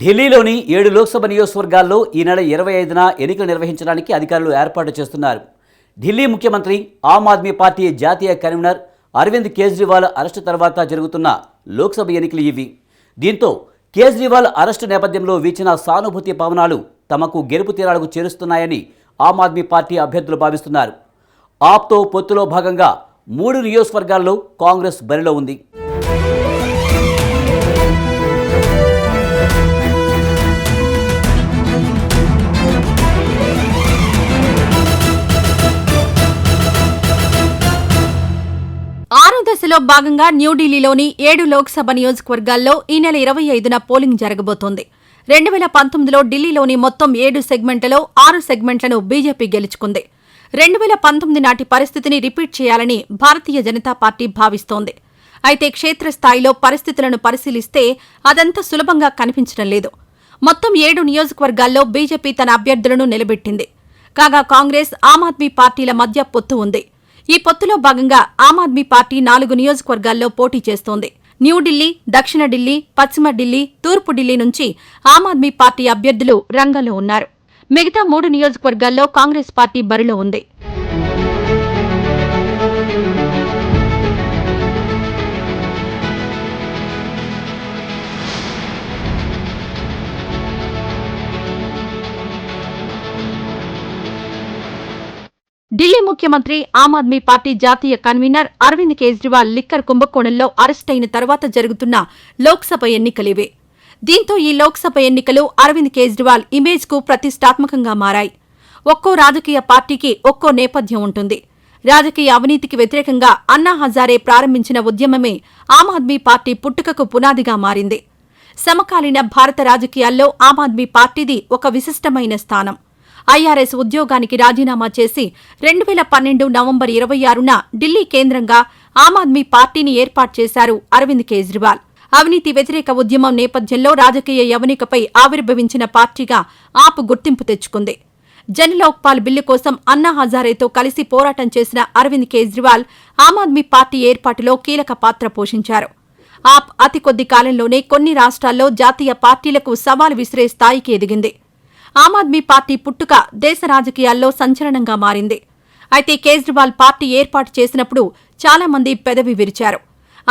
ఢిల్లీలోని ఏడు లోక్సభ నియోజకవర్గాల్లో ఈ నెల ఇరవై ఐదున ఎన్నికలు నిర్వహించడానికి అధికారులు ఏర్పాటు చేస్తున్నారు. ఢిల్లీ ముఖ్యమంత్రి ఆమ్ ఆద్మీ పార్టీ జాతీయ కన్వీనర్ అరవింద్ కేజ్రీవాల్ అరెస్టు తర్వాత జరుగుతున్న లోక్సభ ఎన్నికలు ఇవి. దీంతో కేజ్రీవాల్ అరెస్టు నేపథ్యంలో వీచిన సానుభూతి పవనాలు తమకు గెలుపు తీరాలకు చేరుస్తున్నాయని ఆమ్ ఆద్మీ పార్టీ అభ్యర్థులు భావిస్తున్నారు. ఆప్తో పొత్తులో భాగంగా మూడు నియోజకవర్గాల్లో కాంగ్రెస్ బరిలో ఉంది. భాగంగా న్యూఢిల్లీలోని ఏడు లోక్సభ నియోజకవర్గాల్లో ఈ నెల ఇరవై ఐదున పోలింగ్ జరగబోతోంది. రెండు వేల పంతొమ్మిదిలో ఢిల్లీలోని మొత్తం ఏడు సెగ్మెంట్లలో ఆరు సెగ్మెంట్లను బీజేపీ గెలుచుకుంది. రెండు వేల పంతొమ్మిది నాటి పరిస్థితిని రిపీట్ చేయాలని భారతీయ జనతా పార్టీ భావిస్తోంది. అయితే క్షేత్రస్థాయిలో పరిస్థితులను పరిశీలిస్తే అదంత సులభంగా కనిపించడం లేదు. మొత్తం ఏడు నియోజకవర్గాల్లో బీజేపీ తన అభ్యర్థులను నిలబెట్టింది. కాగా కాంగ్రెస్ ఆమ్ ఆద్మీ పార్టీల మధ్య పొత్తు ఉంది. ఈ పొత్తులో భాగంగా ఆమ్ ఆద్మీ పార్టీ నాలుగు నియోజకవర్గాల్లో పోటీ చేస్తోంది. న్యూఢిల్లీ దక్షిణ ఢిల్లీ పశ్చిమ ఢిల్లీ తూర్పు ఢిల్లీ నుంచి ఆమ్ ఆద్మీ పార్టీ అభ్యర్థులు రంగంలో ఉన్నారు. మిగతా మూడు నియోజకవర్గాల్లో కాంగ్రెస్ పార్టీ బరిలో ఉంది. ఢిల్లీ ముఖ్యమంత్రి ఆమ్ ఆద్మీ పార్టీ జాతీయ కన్వీనర్ అరవింద్ కేజ్రీవాల్ లిక్కర్ కుంభకోణంలో అరెస్టైన తర్వాత జరుగుతున్న లోక్సభ ఎన్నికలివే. దీంతో ఈ లోక్సభ ఎన్నికలు అరవింద్ కేజ్రీవాల్ ఇమేజ్కు ప్రతిష్టాత్మకంగా మారాయి. ఒక్కో రాజకీయ పార్టీకి ఒక్కో నేపథ్యం ఉంటుంది. రాజకీయ అవినీతికి వ్యతిరేకంగా అన్నా హజారే ప్రారంభించిన ఉద్యమమే ఆమ్ ఆద్మీ పార్టీ పుట్టుకకు పునాదిగా మారింది. సమకాలీన భారత రాజకీయాల్లో ఆమ్ ఆద్మీ పార్టీది ఒక విశిష్టమైన స్థానం. ఐఆర్ఎస్ ఉద్యోగానికి రాజీనామా చేసి రెండు వేల పన్నెండు నవంబర్ ఇరవై ఆరున ఢిల్లీ కేంద్రంగా ఆమ్ ఆద్మీ పార్టీని ఏర్పాటు చేశారు అరవింద్ కేజ్రీవాల్. అవినీతి వ్యతిరేక ఉద్యమం నేపథ్యంలో రాజకీయ యవనికపై ఆవిర్భవించిన పార్టీగా ఆప్ గుర్తింపు తెచ్చుకుంది. జనలోక్పాల్ బిల్లు కోసం అన్నా హజారేతో కలిసి పోరాటం చేసిన అరవింద్ కేజ్రీవాల్ ఆమ్ ఆద్మీ పార్టీ ఏర్పాటులో కీలక పాత్ర పోషించారు. ఆప్ అతి కొద్ది కాలంలోనే కొన్ని రాష్ట్రాల్లో జాతీయ పార్టీలకు సవాల్ విసిరే స్థాయికి ఎదిగింది. ఆమ్ ఆద్మీ పార్టీ పుట్టుక దేశ రాజకీయాల్లో సంచలనంగా మారింది. అయితే కేజ్రీవాల్ పార్టీ ఏర్పాటు చేసినప్పుడు చాలా మంది పెదవి విరిచారు.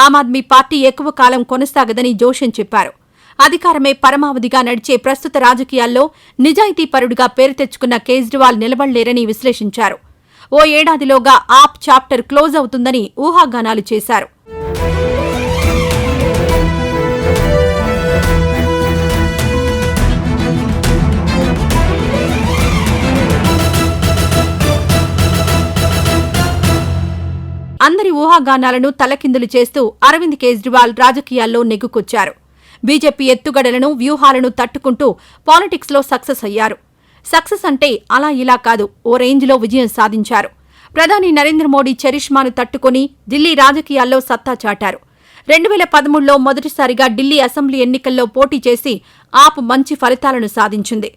ఆమ్ ఆద్మీ పార్టీ ఎక్కువ కాలం కొనసాగదని జోషన్ చెప్పారు. అధికారమే పరమావధిగా నడిచే ప్రస్తుత రాజకీయాల్లో నిజాయితీపరుడిగా పేరు తెచ్చుకున్న కేజ్రీవాల్ నిలబడలేరని విశ్లేషించారు. ఓ ఏడాదిలోగా ఆప్ చాప్టర్ క్లోజ్ అవుతుందని ఊహాగానాలు చేశారు. ఊహాగానాలను తలకిందులు చేస్తూ అరవింద్ కేజ్రీవాల్ రాజకీయాల్లో నెగ్గుకొచ్చారు. బీజేపీ ఎత్తుగడలను వ్యూహాలను తట్టుకుంటూ పాలిటిక్స్లో సక్సెస్ అయ్యారు. సక్సెస్ అంటే అలా ఇలా కాదు ఓ రేంజ్లో విజయం సాధించారు. ప్రధాని నరేంద్ర మోడీ చరిష్మాను తట్టుకుని ఢిల్లీ రాజకీయాల్లో సత్తా చాటారు. రెండు వేల పదమూడులో మొదటిసారిగా ఢిల్లీ అసెంబ్లీ ఎన్నికల్లో పోటీ చేసి ఆప్ మంచి ఫలితాలను సాధించింది.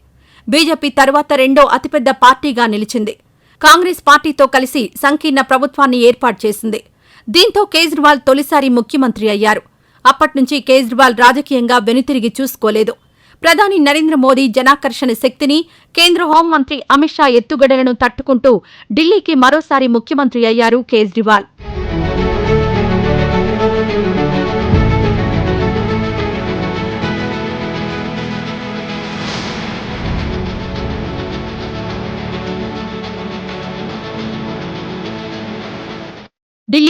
బీజేపీ తరువాత రెండో అతిపెద్ద పార్టీగా నిలిచింది. కాంగ్రెస్ పార్టీతో కలిసి సంకీర్ణ ప్రభుత్వాన్ని ఏర్పాటు చేసింది. దీంతో కేజ్రీవాల్ తొలిసారి ముఖ్యమంత్రి అయ్యారు. అప్పట్నుంచి కేజ్రీవాల్ రాజకీయంగా వెనుతిరిగి చూసుకోలేదు. ప్రధాని నరేంద్ర మోదీ జనాకర్షణ శక్తిని కేంద్ర హోంమంత్రి అమిత్ షా ఎత్తుగడలను తట్టుకుంటూ ఢిల్లీకి మరోసారి ముఖ్యమంత్రి అయ్యారు కేజ్రీవాల్.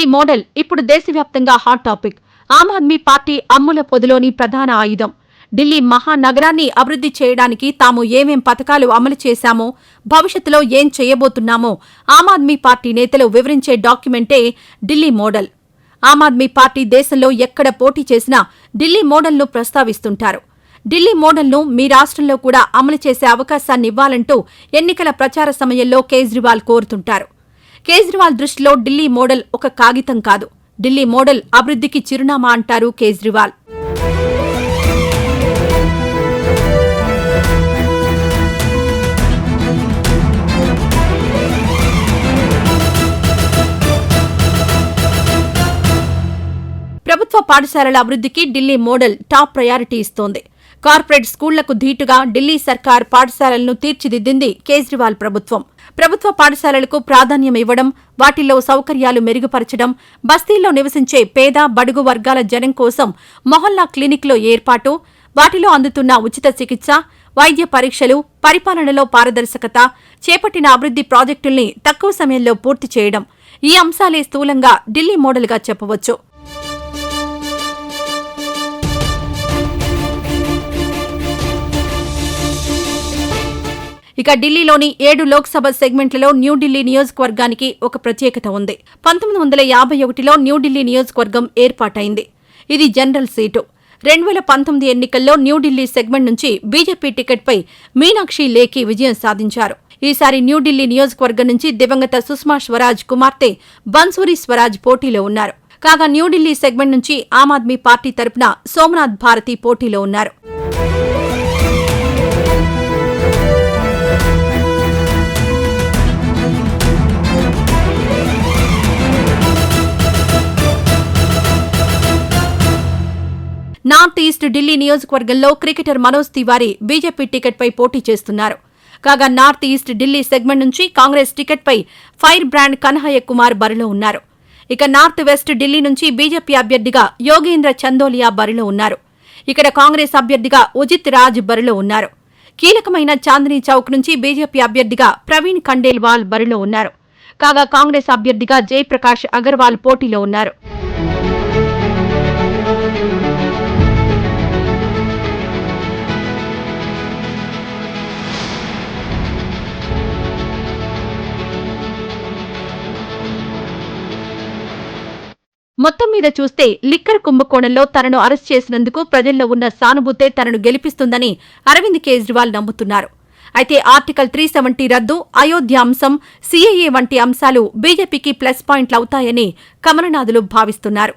ఢిల్లీ మోడల్ ఇప్పుడు దేశవ్యాప్తంగా hot topic Aam Aadmi party అమ్ముల పొదిలోని ప్రధాన ఆయుధం. ఢిల్లీ మహానగరాన్ని అభివృద్ధి చేయడానికి తాము ఏమేం పథకాలు అమలు చేశామో భవిష్యత్తులో ఏం చేయబోతున్నామో ఆమ్ ఆద్మీ పార్టీ నేతలు వివరించే డాక్యుమెంటే ఢిల్లీ మోడల్. ఆమ్ ఆద్మీ పార్టీ దేశంలో ఎక్కడ పోటీ చేసినా ఢిల్లీ మోడల్ను ప్రస్తావిస్తుంటారు. ఢిల్లీ మోడల్ను మీ రాష్ట్రంలో కూడా అమలు చేసే అవకాశాన్ని ఇవ్వాలంటూ ఎన్నికల ప్రచార సమయంలో కేజ్రీవాల్ కోరుతుంటారు. కేజ్రీవాల్ దృష్టిలో ఢిల్లీ మోడల్ ఒక కాగితం కాదు. ఢిల్లీ మోడల్ అభివృద్ధికి చిరునామా అంటారు కేజ్రీవాల్. ప్రభుత్వ పాఠశాలల అభివృద్ధికి ఢిల్లీ మోడల్ టాప్ ప్రయారిటీ ఇస్తోంది. కార్పొరేట్ స్కూళ్ళకు ధీటుగా ఢిల్లీ సర్కార్ పాఠశాలలను తీర్చిదిద్దింది కేజ్రీవాల్ ప్రభుత్వం. ప్రభుత్వ పాఠశాలలకు ప్రాధాన్యం ఇవ్వడం వాటిల్లో సౌకర్యాలు మెరుగుపరచడం బస్తీల్లో నివసించే పేద బడుగు వర్గాల జనం కోసం మొహల్లా క్లినిక్లో ఏర్పాటు వాటిలో అందుతున్న ఉచిత చికిత్స వైద్య పరీక్షలు పరిపాలనలో పారదర్శకత చేపట్టిన అభివృద్ధి ప్రాజెక్టుల్ని తక్కువ సమయంలో పూర్తి చేయడం. ఈ అంశాలే స్థూలంగా ఢిల్లీ మోడల్గా చెప్పవచ్చు. ఇక ఢిల్లీలోని ఏడు లోక్సభ సెగ్మెంట్లలో న్యూఢిల్లీ నియోజకవర్గానికి ఒక ప్రత్యేకత ఉంది. పంతొమ్మిది వందల యాభై ఒకటిలో న్యూఢిల్లీ నియోజకవర్గం ఏర్పాటైంది. ఇది జనరల్ సీటు. రెండు వేల పంతొమ్మిది ఎన్నికల్లో న్యూఢిల్లీ సెగ్మెంట్ నుంచి బీజేపీ టికెట్పై మీనాక్షి లేఖి విజయం సాధించారు. ఈసారి న్యూఢిల్లీ నియోజకవర్గం నుంచి దివంగత సుష్మా స్వరాజ్ కుమార్తె బన్సూరి స్వరాజ్ పోటీలో ఉన్నారు. కాగా న్యూఢిల్లీ సెగ్మెంట్ నుంచి ఆమ్ ఆద్మీ పార్టీ తరపున సోమనాథ్ భారతి పోటీలో ఉన్నారు. నార్త్ ఈస్ట్ ఢిల్లీ నియోజకవర్గంలో క్రికెటర్ మనోజ్ తివారీ బీజేపీ టికెట్పై పోటీ చేస్తున్నారు. కాగా నార్త్ ఈస్ట్ ఢిల్లీ సెగ్మెంట్ నుంచి కాంగ్రెస్ టికెట్పై ఫైర్ బ్రాండ్ కన్హయ్య కుమార్ బరిలో ఉన్నారు. ఇక నార్త్ వెస్ట్ ఢిల్లీ నుంచి బీజేపీ అభ్యర్థిగా యోగేంద్ర చందోలియా బరిలో ఉన్నారు. ఇక్కడ కాంగ్రెస్ అభ్యర్థిగా ఉజిత్ రాజ్ బరిలో ఉన్నారు. కీలకమైన చాందినీ చౌక్ నుంచి బీజేపీ అభ్యర్థిగా ప్రవీణ్ ఖండేల్వాల్ బరిలో ఉన్నారు. కాగా కాంగ్రెస్ అభ్యర్థిగా జయప్రకాష్ అగర్వాల్ పోటీలో ఉన్నారు. మొత్తం మీద చూస్తే లిక్కర్ కుంభకోణంలో తనను అరెస్ట్ చేసినందుకు ప్రజల్లో ఉన్న సానుభూతే తనను గెలిపిస్తుందని అరవింద్ కేజ్రీవాల్ నమ్ముతున్నారు. అయితే ఆర్టికల్ త్రీ సెవెంటీ రద్దు అయోధ్య అంశం సీఏఏ వంటి అంశాలు బీజేపీకి ప్లస్ పాయింట్లు అవుతాయని కమలనాథులు భావిస్తున్నారు.